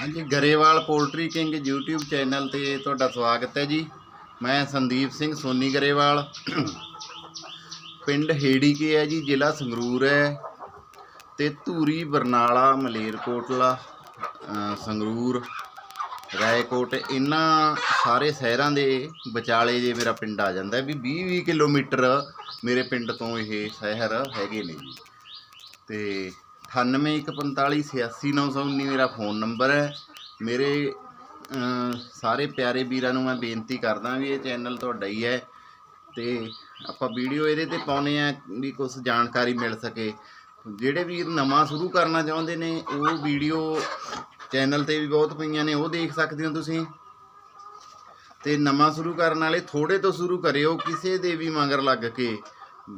ਹਾਂਜੀ, Grewal poultry king YouTube channel ਤੇ ਤੁਹਾਡਾ ਸਵਾਗਤ ਹੈ ਜੀ। ਮੈਂ ਸੰਦੀਪ ਸਿੰਘ ਸੋਨੀ ਗਰੇਵਾਲ। ਪਿੰਡ ਹੇੜੀ ਕੇ ਹੈ ਜੀ, ਜ਼ਿਲ੍ਹਾ ਸੰਗਰੂਰ ਹੈ ਤੇ ਧੂਰੀ, ਬਰਨਾਲਾ, ਮਲੇਰਕੋਟਲਾ ਸੰਗਰੂਰ, ਰਾਏਕੋਟ ਇਹਨਾਂ ਸਾਰੇ ਸ਼ਹਿਰਾਂ ਦੇ ਵਿਚਾਲੇ ਜੇ ਮੇਰਾ ਪਿੰਡ ਆ ਜਾਂਦਾ ਹੈ ਵੀ 20-20 ਕਿਲੋਮੀਟਰ ਮੇਰੇ ਪਿੰਡ ਤੋਂ ਇਹ ਸ਼ਹਿਰ ਹੈਗੇ ਨੇ ਜੀ। ਤੇ 9815486919 ਮੇਰਾ ਫੋਨ ਨੰਬਰ ਹੈ। ਮੇਰੇ ਸਾਰੇ ਪਿਆਰੇ ਵੀਰਾਂ ਨੂੰ ਮੈਂ ਬੇਨਤੀ ਕਰਦਾ ਵੀ ਇਹ ਚੈਨਲ ਤੁਹਾਡਾ ਹੀ ਹੈ ਤੇ ਆਪਾਂ ਵੀਡੀਓ ਇਹਦੇ ਤੇ ਪਾਉਨੇ ਆ ਵੀ ਕੁਝ ਜਾਣਕਾਰੀ ਮਿਲ ਸਕੇ। ਜਿਹੜੇ ਵੀਰ ਨਵਾਂ ਸ਼ੁਰੂ ਕਰਨਾ ਚਾਹੁੰਦੇ ਨੇ, ਉਹ ਵੀਡੀਓ ਚੈਨਲ ਤੇ ਵੀ ਬਹੁਤ ਪਈਆਂ ਨੇ, ਉਹ ਦੇਖ ਸਕਦੇ ਹੋ ਤੁਸੀਂ। ਤੇ ਨਵਾਂ ਸ਼ੁਰੂ ਕਰਨ ਵਾਲੇ ਥੋੜੇ ਤੋਂ ਸ਼ੁਰੂ ਕਰਿਓ, ਕਿਸੇ ਦੇ ਵੀ ਮਗਰ ਲੱਗ ਕੇ।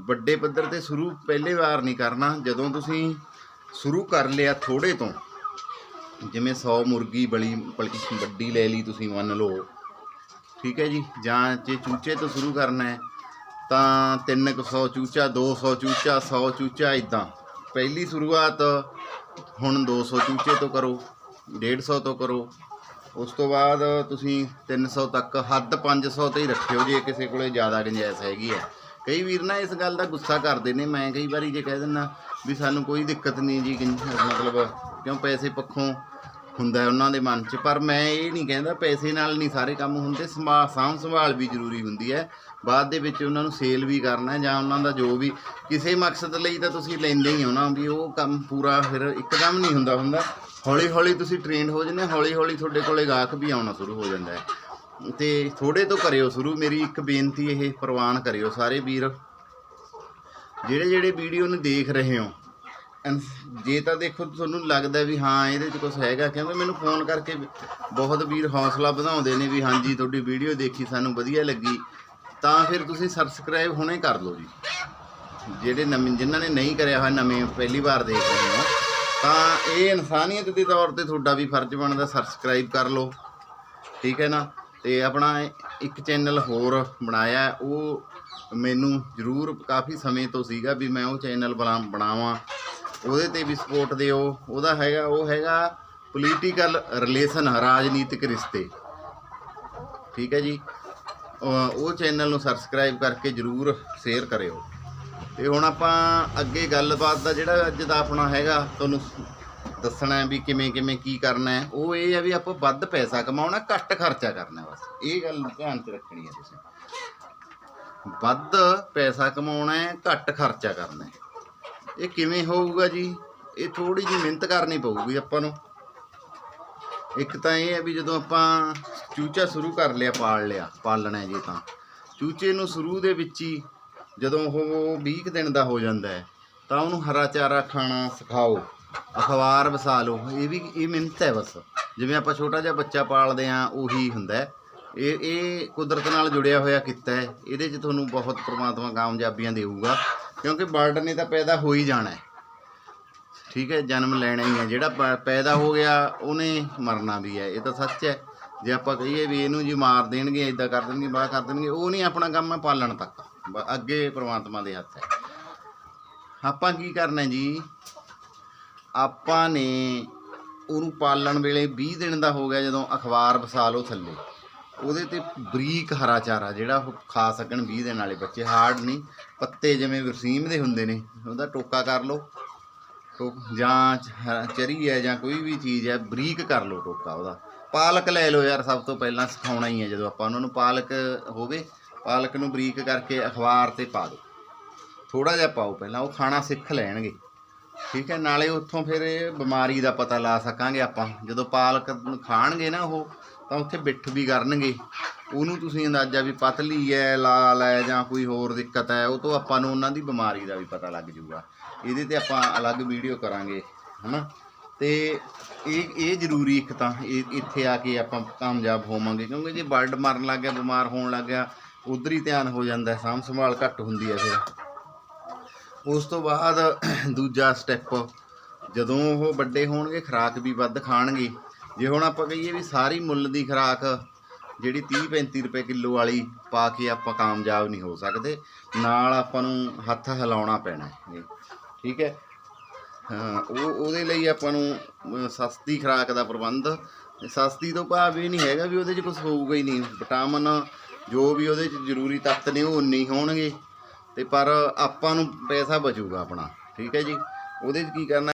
ਵੱਡੇ ਪੱਧਰ ਤੇ ਸ਼ੁਰੂ ਪਹਿਲੇ ਵਾਰ ਨਹੀਂ ਕਰਨਾ, ਜਦੋਂ ਤੁਸੀਂ ਸ਼ੁਰੂ ਕਰ ਲਿਆ ਥੋੜੇ ਤੋਂ। ਜਿਵੇਂ 100 ਮੁਰਗੀ ਬਲੀ, ਬਲਕਿ ਵੱਡੀ ਲੈ ਲਈ ਤੁਸੀਂ ਮੰਨ ਲਓ। ਠੀਕ ਹੈ ਜੀ? ਜਾਂ ਜੇ ਚੂਚੇ ਤੋਂ ਸ਼ੁਰੂ ਕਰਨਾ ਹੈ, ਤਾਂ 300 ਚੂਚਾ 200 ਚੂਚਾ 100 ਚੂਚਾ ਇਦਾਂ ਪਹਿਲੀ ਸ਼ੁਰੂਆਤ ਹੁਣ 200 ਚੂਚੇ ਤੋਂ ਕਰੋ 150 ਤੋਂ ਕਰੋ। ਉਸ ਤੋਂ ਬਾਅਦ ਤੁਸੀਂ 300 ਤੱਕ, ਹੱਦ 500 ਤੇ ਹੀ ਰੱਖਿਓ ਜੇ ਕਿਸੇ ਕੋਲੇ ਜ਼ਿਆਦਾ ਗੁੰਜਾਇਸ਼ ਹੈਗੀ ਹੈ। ਕਈ ਵੀਰ ਨਾ ਇਸ ਗੱਲ ਦਾ ਗੁੱਸਾ ਕਰਦੇ ਨੇ, ਮੈਂ ਕਈ ਵਾਰੀ ਜੇ ਕਹਿ ਦਿੰਦਾ ਵੀ ਸਾਨੂੰ ਕੋਈ ਦਿੱਕਤ ਨਹੀਂ ਜੀ ਗੁੰਜ- ਮਤਲਬ ਕਿਉਂ ਪੈਸੇ ਪੱਖੋਂ ਹੁੰਦਾ ਉਹਨਾਂ ਦੇ ਮਨ 'ਚ, ਪਰ ਮੈਂ ਇਹ ਨਹੀਂ ਕਹਿੰਦਾ ਪੈਸੇ ਨਾਲ ਨਹੀਂ ਸਾਰੇ ਕੰਮ ਹੁੰਦੇ, ਸਮਾ, ਸਾਂਭ ਸੰਭਾਲ ਵੀ ਜ਼ਰੂਰੀ ਹੁੰਦੀ ਹੈ। ਬਾਅਦ ਦੇ ਵਿੱਚ ਉਹਨਾਂ ਨੂੰ ਸੇਲ ਵੀ ਕਰਨਾ ਹੈ ਜਾਂ ਉਹਨਾਂ ਦਾ ਜੋ ਵੀ ਕਿਸੇ ਮਕਸਦ ਲਈ ਤਾਂ ਤੁਸੀਂ ਲੈਂਦੇ ਹੀ ਹੋ ਨਾ ਵੀ ਉਹ ਕੰਮ ਪੂਰਾ ਫਿਰ ਇੱਕਦਮ ਨਹੀਂ ਹੁੰਦਾ ਹੁੰਦਾ। ਹੌਲੀ ਹੌਲੀ ਤੁਸੀਂ ਟ੍ਰੇਨਡ ਹੋ ਜਾਂਦੇ ਹੌਲੀ ਹੌਲੀ ਤੁਹਾਡੇ ਕੋਲੇ ਗਾਹਕ ਵੀ ਆਉਣਾ ਸ਼ੁਰੂ ਹੋ ਜਾਂਦਾ ਹੈ। ਤੇ ਥੋੜੇ ਤੋਂ ਕਰਿਓ ਸ਼ੁਰੂ, ਮੇਰੀ ਇੱਕ ਬੇਨਤੀ ਇਹ ਪ੍ਰਵਾਨ ਕਰਿਓ ਸਾਰੇ ਵੀਰ। ਜਿਹੜੇ ਜਿਹੜੇ ਵੀਡੀਓ ਨੂੰ ਦੇਖ ਰਹੇ ਹੋ, ਅਨ- ਜੇ ਤਾਂ ਦੇਖੋ ਤੁਹਾਨੂੰ ਲੱਗਦਾ ਵੀ ਹਾਂ ਇਹਦੇ 'ਚ ਕੁਝ ਹੈਗਾ, ਕਿਉਂਕਿ ਮੈਨੂੰ ਫੋਨ ਕਰਕੇ ਬਹੁਤ ਵੀਰ ਹੌਸਲਾ ਵਧਾਉਂਦੇ ਨੇ ਵੀ ਹਾਂਜੀ ਤੁਹਾਡੀ ਵੀਡੀਓ ਦੇਖੀ ਸਾਨੂੰ ਵਧੀਆ ਲੱਗੀ, ਤਾਂ ਫਿਰ ਤੁਸੀਂ ਸਬਸਕ੍ਰਾਈਬ ਹੁਣੇ ਕਰ ਲਓ ਜੀ। ਜਿਹੜੇ ਨਵੇਂ, ਜਿਨ੍ਹਾਂ ਨੇ ਨਹੀਂ ਕਰਿਆ ਹੋਇਆ, ਨਵੇਂ ਪਹਿਲੀ ਵਾਰ ਦੇਖ ਰਹੇ ਹੋ, ਤਾਂ ਇਹ ਇਨਸਾਨੀਅਤ ਦੇ ਤੌਰ ਤੇ ਤੁਹਾਡਾ ਵੀ ਫਰਜ਼ ਬਣਦਾ ਸਬਸਕ੍ਰਾਈਬ ਕਰ ਲਓ। ਠੀਕ ਹੈ ਨਾ? ਤੇ ਆਪਣਾ ਇੱਕ ਚੈਨਲ ਹੋਰ ਬਣਾਇਆ ਉਹ ਮੈਨੂੰ ਜ਼ਰੂਰ ਕਾਫੀ ਸਮੇਂ ਤੋਂ ਸੀਗਾ ਵੀ ਮੈਂ ਉਹ ਚੈਨਲ ਬਣਾਵਾਂ। ਉਹਦੇ ਤੇ ਵੀ ਸਪੋਰਟ ਦਿਓ। ਉਹਦਾ ਹੈਗਾ, ਉਹ ਹੈਗਾ ਪੋਲੀਟੀਕਲ ਰਿਲੇਸ਼ਨ ਰਾਜਨੀਤਿਕ ਰਿਸ਼ਤੇ। ਠੀਕ ਹੈ ਜੀ। ਉਹ ਉਹ ਚੈਨਲ ਨੂੰ ਸਬਸਕ੍ਰਾਈਬ ਕਰਕੇ ਜ਼ਰੂਰ ਸ਼ੇਅਰ ਕਰਿਓ। ਤੇ ਹੁਣ ਆਪਾਂ ਅੱਗੇ ਗੱਲਬਾਤ ਦਾ ਜਿਹੜਾ ਅੱਜ ਦਾ ਆਪਣਾ ਹੈਗਾ, ਤੁਹਾਨੂੰ ਦੱਸਣਾ ਹੈ ਵੀ ਕਿਵੇਂ ਕਿਵੇਂ, ਕੀ ਕਰਨਾ ਹੈ। ਉਹ ਇਹ ਹੈ ਵੀ ਆਪਾਂ ਵੱਧ ਪੈਸਾ ਕਮਾਉਣਾ, ਘੱਟ ਖਰਚਾ ਕਰਨਾ ਬਸ। ਇਹ ਗੱਲ ਧਿਆਨ 'ਚ ਰੱਖਣੀ ਹੈ ਤੁਸੀਂ। ਵੱਧ ਪੈਸਾ ਕਮਾਉਣਾ ਹੈ, ਘੱਟ ਖਰਚਾ ਕਰਨਾ ਹੈ। ਇਹ ਕਿਵੇਂ ਹੋਊਗਾ ਜੀ? ਇਹ ਥੋੜੀ ਜਿਹੀ ਮਿਹਨਤ ਕਰਨੀ ਪਊਗੀ ਆਪਾਂ ਨੂੰ। ਇੱਕ ਤਾਂ ਇਹ ਹੈ ਵੀ ਜਦੋਂ ਆਪਾਂ ਚੂਚਾ ਸ਼ੁਰੂ ਕਰ ਲਿਆ, ਪਾਲ ਲਿਆ, ਪਾਲਣਾ ਜੀ ਤਾਂ। ਚੂਚੇ ਨੂੰ ਸ਼ੁਰੂ ਦੇ ਵਿੱਚ ਹੀ ਜਦੋਂ ਉਹ 20 ਕੁ ਦਿਨ ਦਾ ਹੋ ਜਾਂਦਾ ਹੈ, ਤਾਂ ਉਹਨੂੰ ਹਰਾ ਚਾਰਾ ਖਾਣਾ ਸਿਖਾਓ। ਅਖਬਾਰ ਵਸਾ ਲਓ। ਇਹ ਵੀ, ਇਹ ਮਿਹਨਤ ਹੈ ਬਸ। ਜਿਵੇਂ ਆਪਾਂ ਛੋਟਾ ਜਿਹਾ ਬੱਚਾ ਪਾਲਦੇ ਆ ਉਹੀ ਹੁੰਦਾ ਹੈ। ਇਹ ਇਹ ਕੁਦਰਤ ਨਾਲ ਜੁੜਿਆ ਹੋਇਆ ਕਿੱਤਾ ਹੈ। ਇਹਦੇ 'ਚ ਤੁਹਾਨੂੰ ਬਹੁਤ ਪ੍ਰਮਾਤਮਾ ਕਾਮਯਾਬੀਆਂ ਦੇਊਗਾ। ਕਿਉਂਕਿ ਬਰਡ ਨੇ ਤਾਂ ਪੈਦਾ ਹੋ ਹੀ ਜਾਣਾ ਹੈ। ਠੀਕ ਹੈ, ਜਨਮ ਲੈਣਾ ਹੀ ਹੈ। ਜਿਹੜਾ ਪ- ਪੈਦਾ ਹੋ ਗਿਆ, ਉਹਨੇ ਮਰਨਾ ਵੀ ਹੈ। ਇਹ ਤਾਂ ਸੱਚ ਹੈ। ਜੇ ਆਪਾਂ ਕਹੀਏ ਵੀ ਇਹਨੂੰ ਜੀ ਮਾਰ ਦੇਣਗੇ ਇਦਾਂ ਕਰ ਦੇਣਗੇ, ਬਾਹ ਕਰ ਦੇਣਗੇ, ਉਹ ਨਹੀਂ ਆਪਣਾ ਕੰਮ ਹੈ ਪਾਲਣ ਤੱਕ। ਅੱਗੇ ਪ੍ਰਮਾਤਮਾ ਦੇ ਹੱਥ ਹੈ। ਆਪਾਂ ਕੀ ਕਰਨਾ ਜੀ? ਆਪਾਂ ਨੇ ਉਹਨੂੰ ਪਾਲਣ ਵੇਲੇ 20 ਦਿਨ ਦਾ ਹੋ ਗਿਆ ਜਦੋਂ ਅਖਬਾਰ ਵਸਾ ਲਓ ਥੱਲੇ। ਉਹਦੇ ਤੇ ਬਰੀਕ ਹਰਾ ਚਾਰਾ ਜਿਹੜਾ ਉਹ ਖਾ ਸਕਣ 20 ਦਿਨ ਵਾਲੇ ਬੱਚੇ, ਹਾਰਡ ਨਹੀਂ, ਪੱਤੇ ਜਿਵੇਂ ਵਰਸੀਮ ਦੇ ਹੁੰਦੇ ਨੇ, ਉਹਦਾ ਟੋਕਾ ਕਰ ਲਓ। ਟੋਕ, ਜਾਂ ਚਰੀ ਹੈ ਜਾਂ ਕੋਈ ਵੀ ਚੀਜ਼ ਹੈ, ਬਰੀਕ ਕਰ ਲਓ ਟੋਕਾ ਉਹਦਾ। ਪਾਲਕ ਲੈ ਲਓ ਯਾਰ, ਸਭ ਤੋਂ ਪਹਿਲਾਂ ਸਿਖਾਉਣਾ ਹੀ ਹੈ ਜਦੋਂ ਆਪਾਂ ਉਹਨਾਂ ਨੂੰ ਪਾਲਕ ਹੋਵੇ, ਪਾਲਕ ਨੂੰ ਬਰੀਕ ਕਰਕੇ ਅਖਬਾਰ ਤੇ ਪਾ ਦਿਓ। ਥੋੜਾ ਜਿਹਾ ਪਾਓ ਪਹਿਲਾਂ, ਉਹ ਖਾਣਾ ਸਿੱਖ ਲੈਣਗੇ। ਠੀਕ ਹੈ, ਨਾਲੇ ਉੱਥੋਂ ਫਿਰ ਇਹ ਬਿਮਾਰੀ ਦਾ ਪਤਾ ਲਾ ਸਕਾਂਗੇ ਆਪਾਂ। ਜਦੋਂ ਪਾਲਕ ਖਾਣਗੇ ਨਾ ਉਹ, ਤਾਂ ਉੱਥੇ ਬਿੱਠ ਵੀ ਕਰਨਗੇ। ਉਹਨੂੰ ਤੁਸੀਂ ਅੰਦਾਜ਼ਾ ਵੀ ਪਤਲੀ ਹੈ ਲਾਲ ਹੈ ਜਾਂ ਕੋਈ ਹੋਰ ਦਿੱਕਤ ਹੈ ਉਹ ਤੋਂ ਆਪਾਂ ਨੂੰ ਉਹਨਾਂ ਦੀ ਬਿਮਾਰੀ ਦਾ ਵੀ ਪਤਾ ਲੱਗ ਜੂਗਾ। ਇਹਦੇ ਤੇ ਆਪਾਂ ਅਲੱਗ ਵੀਡੀਓ ਕਰਾਂਗੇ, ਹਨਾ? ਤੇ ਇਹ ਇਹ ਜ਼ਰੂਰੀ ਇੱਕ ਤਾਂ, ਇਹ ਇੱਥੇ ਆ ਕੇ ਆਪਾਂ ਕਾਮਯਾਬ ਹੋਵਾਂਗੇ, ਕਿਉਂਕਿ ਜੇ ਬਰਡ ਮਰਨ ਲੱਗ ਗਿਆ, ਬਿਮਾਰ ਹੋਣ ਲੱਗ ਗਿਆ, ਉਧਰ ਹੀ ਧਿਆਨ ਹੋ ਜਾਂਦਾ, ਸਾਂਭ ਸੰਭਾਲ ਘੱਟ ਹੁੰਦੀ ਹੈ ਫਿਰ। ਉਸ ਤੋਂ ਬਾਅਦ ਦੂਜਾ ਸਟੈਪ ਜਦੋਂ ਉਹ ਵੱਡੇ ਹੋਣਗੇ, ਖਰਾਕ ਵੀ ਵੱਧ ਖਾਣਗੇ। ਜੇ ਹੁਣ ਆਪਾਂ ਕਹੀਏ ਵੀ ਸਾਰੀ ਮੁੱਲ ਦੀ ਖਰਾਕ ਜਿਹੜੀ 30 35 ਰੁਪਏ ਕਿਲੋ ਵਾਲੀ ਪਾ ਕੇ ਆਪਾਂ ਕਾਮਯਾਬ ਨਹੀਂ ਹੋ ਸਕਦੇ, ਨਾਲ ਆਪਾਂ ਨੂੰ ਹੱਥ ਹਿਲਾਉਣਾ ਪੈਣਾ ਹੈ। ਠੀਕ ਹੈ? ਉਹ, ਉਹਦੇ ਲਈ ਆਪਾਂ ਨੂੰ ਸਸਤੀ ਖਰਾਕ ਦਾ ਪ੍ਰਬੰਧ, ਸਸਤੀ ਤੋਂ ਭਾਵ ਇਹ ਨਹੀਂ ਹੈਗਾ ਵੀ ਉਹਦੇ 'ਚ ਕੁਝ ਹੋਊਗਾ ਹੀ ਨਹੀਂ। ਵਿਟਾਮਿਨ ਜੋ ਵੀ ਉਹਦੇ 'ਚ ਜ਼ਰੂਰੀ ਤੱਤ ਨੇ ਉਹ ਉਨੇ ਹੋਣਗੇ। ਤੇ ਪਰ ਆਪਾਂ ਨੂੰ ਪੈਸਾ ਬਚੂਗਾ ਆਪਣਾ ਠੀਕ ਹੈ ਜੀ? ਉਹਦੇ 'ਚ ਕੀ ਕਰਨਾ